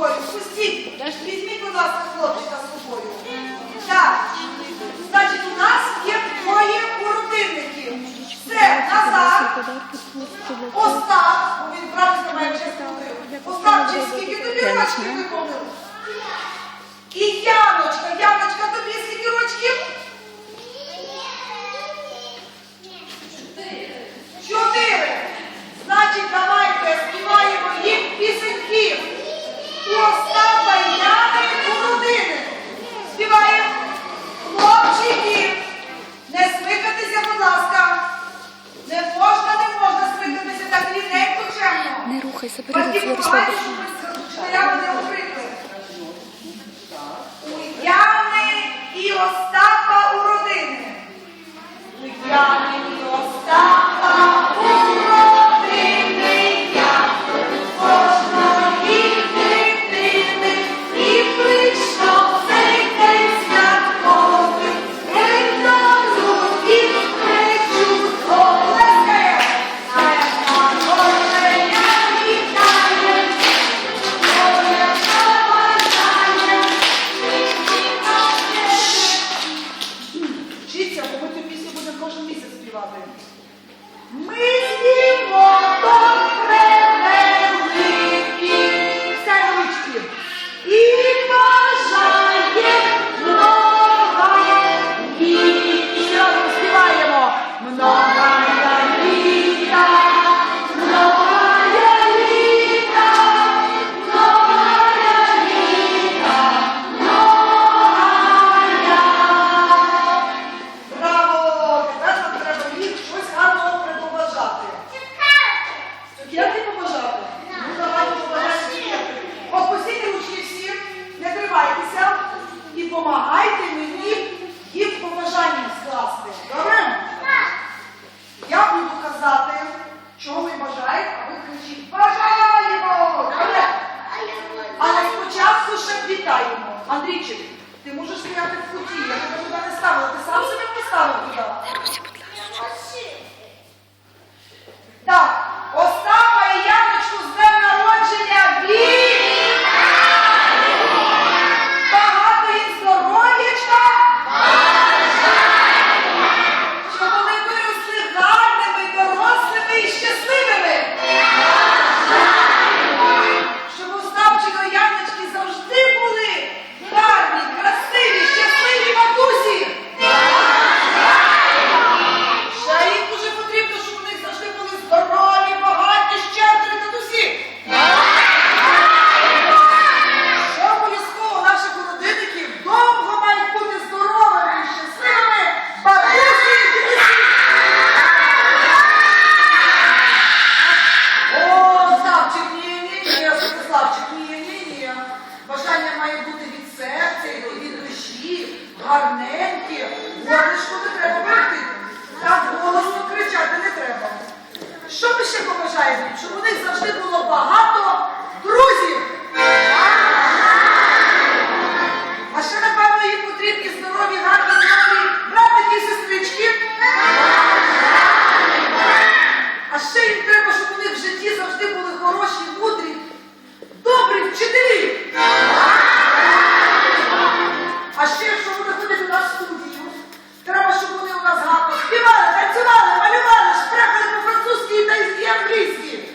собою. Пустіть, візьміть, будь ласка, хлопчика з собою. Так. Значить, у нас є троє уродинників. Це назад, Остап, він правильно має чесно. Остап, чи скільки тобі рочки? Слухай, заберіть Ярослава. Готові побажати? Ну, давайте побажаємо. Опустіть ручки всі, не тривайтеся і допомагайте мені їх побажанням скласти. Добре? Я буду казати, чого ви бажаєте, а ви кричіть Бажаємо! Добре? Але спочатку ще вітаємо. Андрійчик, ти можеш стояти в куті, я тебе туди не ставила. Ти сам себе поставив туди. Так, остав. гарненькі. Горішку не треба пити. Та голосно кричати не треба. Що ми ще побажаєте? Щоб у них завжди було багато друзів. А ще, напевно, їм потрібні здорові, гарні нові братики і сестрички. А ще їм треба, щоб у них в житті завжди були хороші, мудрі, добрі вчителі. вони у нас гарно співали, танцювали, малювали, штрекали по-французьки і англійськи.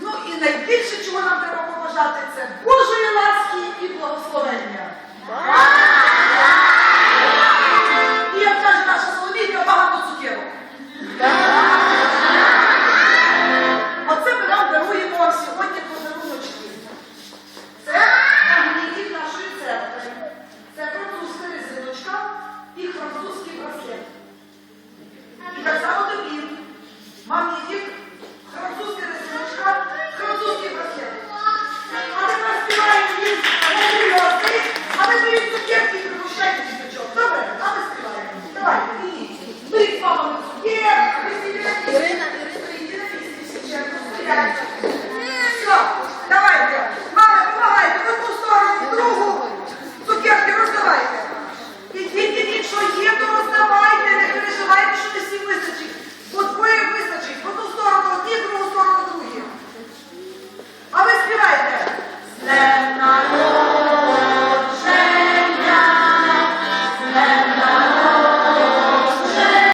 Ну і найбільше, чого нам треба побажати, це Божої ласки і благословення. Ірина, Ірина, Ірина, Ірина, Ірина, Ірина, Ірина, Ірина, Ірина, Ірина, Ірина,